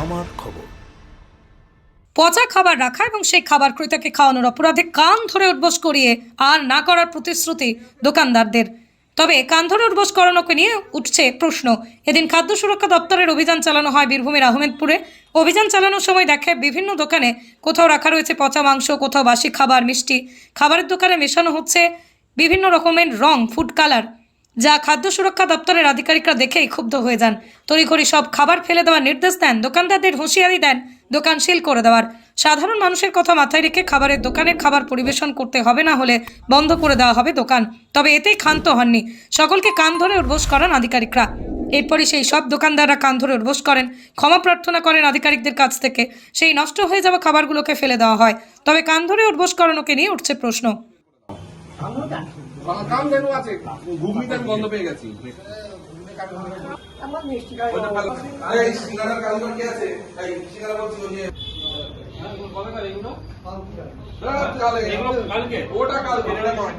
আমার খবর। পচা খাবার রাখা এবং সেই খাবার ক্রেতাকে খাওয়ানোর অপরাধে কান ধরে উঠবোস করিয়ে আর না করার প্রতিশ্রুতি দোকানদারদের। তবে কান ধরে উঠবোস করানোকে নিয়ে উঠছে প্রশ্ন। এদিন খাদ্য সুরক্ষা দপ্তরের অভিযান চালানো হয় বীরভূমের আহমেদপুরে। অভিযান চালানোর সময় দেখে বিভিন্ন দোকানে কোথাও রাখা রয়েছে পচা মাংস, কোথাও বাসি খাবার, মিষ্টি। খাবারের দোকানে মেশানো হচ্ছে বিভিন্ন রকমের রং, ফুড কালার। যা খাদ্য সুরক্ষা দপ্তরের আধিকারিকরা দেখেই ক্ষুব্ধ হয়ে যান। তড়িঘড়ি সব খাবার ফেলে দেওয়ার নির্দেশ দেন, দোকানদারদের হুঁশিয়ারি দেন, দোকান সিল করে দেওয়ার। সাধারণ মানুষের কথা মাথায় রেখে খাবারের দোকানের খাবার পরিবেশন করতে হবে না হলে বন্ধ করে দেওয়া হবে দোকান। তবে এতেই ক্ষান্ত হননি। সকলকে কান ধরে উদ্বোস করান আধিকারিকরা। এরপরই সেই সব দোকানদাররা কান ধরে উদ্বোস করেন, ক্ষমা প্রার্থনা করেন আধিকারিকদের কাছ থেকে। সেই নষ্ট হয়ে যাওয়া খাবারগুলোকে ফেলে দেওয়া হয়। তবে কান ধরে উদ্বোস করানোকে নিয়ে উঠছে প্রশ্ন। কাম যেন আছে ঘুগনিতে আমি গন্ধ পেয়ে গেছি। ওই যে- না, কালকে। ওটা কালকে, এটা নয়।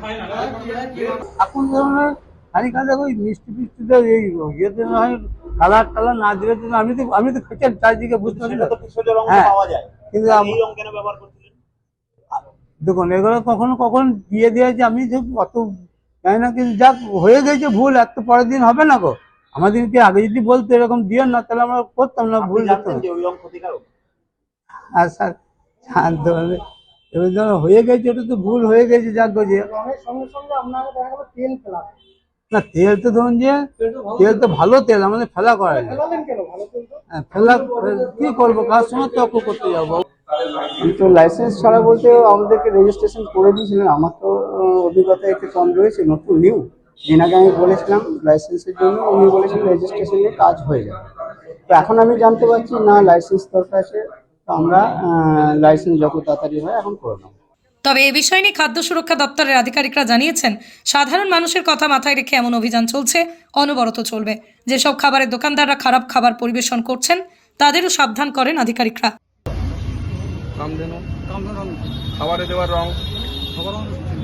এখন ধরনের খানিকটা দেখো ওই মিষ্টি ফিষ্টিতে এই ইয়েতে না হয় কালার টালার না দিলে তো আমি তো আমি তো খেতে চারদিকে বুঝতে পারছি না। হ্যাঁ। কিন্তু আম- দেখুন এগুলো কখনো কখন দিয়ে দিয়েছে আমি যে অত জানি না কিন্তু যাক হয়ে গেছে ভুল এক তো পরের দিন হবে না গো। আমাদেরকে আগে যদি বলতো এরকম দিও না তাহলে আমরা করতাম না ভুল আর স্যার জানতে এবার ধরো হয়ে গেছে ওটা তো ভুল হয়ে গেছে যাক গো যে। না তেল তো ধরুন যে তেল তো ভালো তেল আমাদের ফেলা করা যায়। হ্যাঁ, ফেলা কি করব? কার সঙ্গে তর্ক করতে যাব? তো লাইসেন্স ছাড়া বলতে আমাদেরকে রেজিস্ট্রেশন করে দিয়েছিলেন। আমার তো অভিজ্ঞতা একটু কম রয়েছে, নতুন নিউ যিনাকে আমি বলেছিলাম লাইসেন্সের জন্য, উনি বলেছিলেন রেজিস্ট্রেশন কাজ হয়ে যাবে। তো এখন আমি জানতে পারছি, না লাইসেন্স দরকার আছে, তো আমরা লাইসেন্স যত তাড়াতাড়ি হয় এখন করে নেব। তবে এ বিষয় নিয়ে খাদ্য সুরক্ষা দপ্তরের আধিকারিকরা জানিয়েছেন, সাধারণ মানুষের কথা মাথায় রেখে এমন অভিযান চলছে, অনবরত চলবে। যেসব খাবারের দোকানদাররা খারাপ খাবার পরিবেশন করছেন, তাদেরও সাবধান করেন আধিকারিকরা। কামধেনু খাবারে দেওয়ার রং।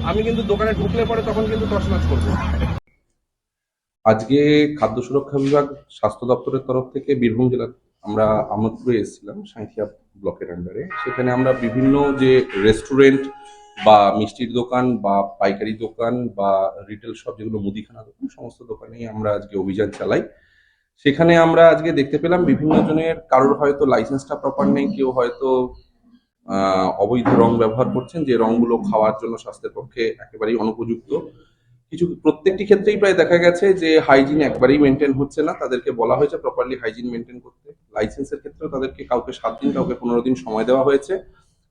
আমি কিন্তু দোকানে ঢুকলে পরে তখন কিন্তু তছনছ করব। আজকে খাদ্য সুরক্ষা বিভাগ স্বাস্থ্য দপ্তরের তরফ থেকে বীরভূম জেলার আমরা আমোদপুরে এসেছিলাম সাঁইথিয়া ব্লকের আন্ডারে সেখানে আমরা বিভিন্ন যে রেস্টুরেন্ট বা মিষ্টির দোকান বা পাইকারি দোকান বা রিটেল শপ যেগুলো মুদিখানা দোকান সমস্ত দোকানেই আমরা আজকে অভিযান চালাই। সেখানে আমরা আজকে দেখতে পেলাম বিভিন্ন জনের কারোর হয়তো লাইসেন্সটা প্রপার নেই কেউ হয়তো অবৈধ রং ব্যবহার করছেন, যে রংগুলো খাওয়ার জন্য স্বাস্থ্যের পক্ষে একেবারেই অনুপযুক্ত। কিছু, প্রত্যেকটি ক্ষেত্রেই প্রায় দেখা গেছে যে হাইজিন একবারেই মেনটেন হচ্ছে না। তাদেরকে বলা হয়েছে প্রপারলি হাইজিন মেনটেন করতে। লাইসেন্সের ক্ষেত্রেও তাদেরকে কাউকে সাত দিন, কাউকে পনেরো দিন সময় দেওয়া হয়েছে।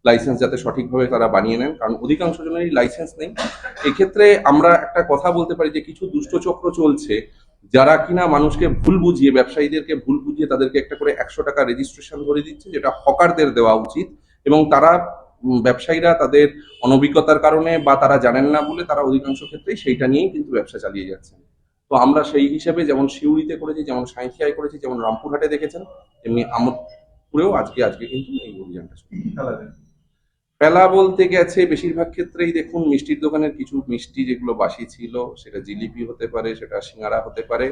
লাইসেন্স যাতে সঠিকভাবে তারা বানিয়ে নেন, কারণ অধিকাংশ জনেরই লাইসেন্স নেই। এক্ষেত্রে আমরা একটা কথা বলতে পারি যে কিছু দুষ্টচক্র চলছে, যারা কিনা মানুষকে ভুল বুঝিয়ে, ব্যবসায়ীদেরকে ভুল বুঝিয়ে তাদেরকে একটা করে একশো টাকা রেজিস্ট্রেশন ধরে দিচ্ছে, যেটা হকারদের দেওয়া উচিত। এবং তারা ব্যবসায়ীরা তাদের অনভিজ্ঞতার কারণে বা তারা জানেন না বলে তারা অধিকাংশ ক্ষেত্রেই সেইটা নিয়েই কিন্তু ব্যবসা চালিয়ে যাচ্ছেন। তো আমরা সেই হিসেবে যেমন শিউরিতে করেছি যেমন সাঁইথিয়ায় করেছি যেমন রামপুরহাটে দেখেছেন তেমনি আমোদপুরেও আজকে আজকে কিন্তু এই অভিযানটা। ফেলা বলতে গেছে বেশিরভাগ ক্ষেত্রেই দেখুন মিষ্টির দোকানের কিছু মিষ্টি যেগুলো বাসি ছিল সেটা জিলিপি হতে পারে সেটা সিঙ্গারা হতে পারে।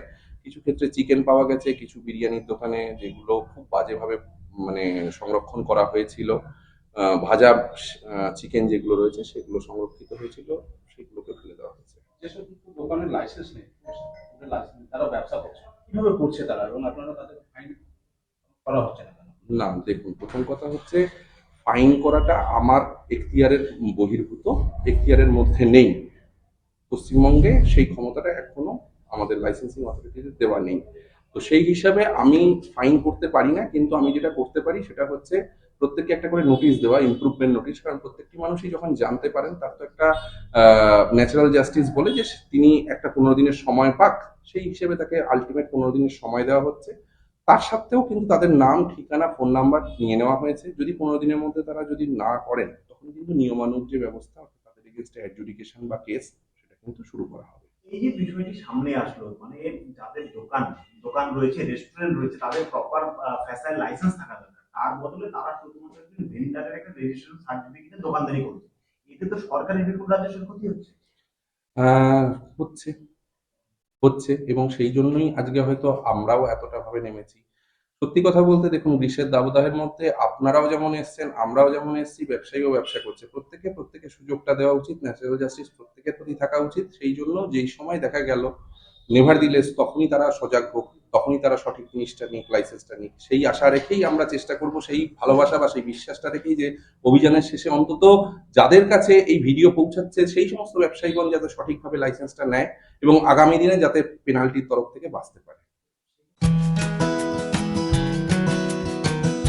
কিছু ক্ষেত্রে চিকেন পাওয়া গেছে কিছু বিরিয়ানির দোকানে যেগুলো খুব বাজেভাবে মানে সংরক্ষণ করা হয়েছিল। ভাজা চিকেন যেগুলো রয়েছে সেগুলো সংরক্ষিত হয়েছিল সেগুলোকে ফেলে দেওয়া হয়েছে। যেসব দোকানের লাইসেন্স নেই তারা ব্যবসা করছে। কীভাবে করছে তারা? এবং আপনারা তাদের ফাইন করা হচ্ছে না না দেখুন প্রথম কথা হচ্ছে ফাইন করাটা আমার এখতিয়ারের বহির্ভূত এখতিয়ারের মধ্যে নেই। পশ্চিমবঙ্গে সেই ক্ষমতাটা এখনও আমাদের লাইসেন্সিং অথরিটিতে দেওয়া নেই। তো সেই হিসাবে আমি ফাইন করতে পারি না, কিন্তু আমি যেটা করতে পারি সেটা হচ্ছে প্রত্যেককে একটা করে নোটিশ দেওয়া ইমপ্রুভমেন্ট নোটিশ কারণ প্রত্যেকটি মানুষই যখন জানতে পারেন তার তো একটা ন্যাচারাল জাস্টিস বলে যে তিনি একটা পনেরো দিনের সময় পাক, সেই হিসেবে তাকে আলটিমেট পনেরো দিনের সময় দেওয়া হচ্ছে। তার সত্ত্বেও কিন্তু তাদের নাম, ঠিকানা ফোন নাম্বার নিয়ে নেওয়া হয়েছে। যদি পনেরো দিনের মধ্যে তারা যদি না করেন, তখন কিন্তু নিয়মানুগ যে ব্যবস্থা তাদের এগেনস্টে অ্যাডজুডিকেশন বা কেস সেটা কিন্তু শুরু করা হবে। এই যে বিষয়টি সামনে আসলো মানে যাদের দোকান দোকান রয়েছে রেস্টুরেন্ট রয়েছে, তাদের প্রপার ফ্যাসাইল লাইসেন্স থাকা দরকার। তার বদলে তারা শুধুমাত্র একজন ভেন্ডারের একটা রেজিস্ট্রেশন সার্টিফিকেটে দোকানদারি করছে। এতে তো সরকারের বিপুল রাজস্বের ক্ষতি হচ্ছে। হচ্ছে। হচ্ছে এবং সেই জন্যই আজকে হয়তো আমরাও এতটা ভাবে নেমেছি। সত্যি কথা বলতে দেখুন, গ্রীষ্মের দাবদাহের মধ্যে আপনারাও যেমন এসছেন, আমরাও যেমন এসছি, ব্যবসায়ীও ব্যবসা করছে। প্রত্যেকে প্রত্যেকে সুযোগটা দেওয়া উচিত, ন্যাচারাল জাস্টিস প্রত্যেকের প্রতি থাকা উচিত। সেই জন্য যেই সময় দেখা গেল, নেভার দিলেস তখনই তারা সজাগ হোক, তখনই তারা সঠিক জিনিসটা নিক লাইসেন্সটা নিক। সেই আশা রেখেই আমরা চেষ্টা করব, সেই ভালোবাসা বা সেই বিশ্বাসটা রেখেই যে অভিযানের শেষে অন্তত যাদের কাছে এই ভিডিও পৌঁছাচ্ছে, সেই সমস্ত ব্যবসায়ীগণ যাতে সঠিকভাবে লাইসেন্সটা নেয় এবং আগামী দিনে যাতে পেনাল্টির তরফ থেকে বাঁচতে পারে।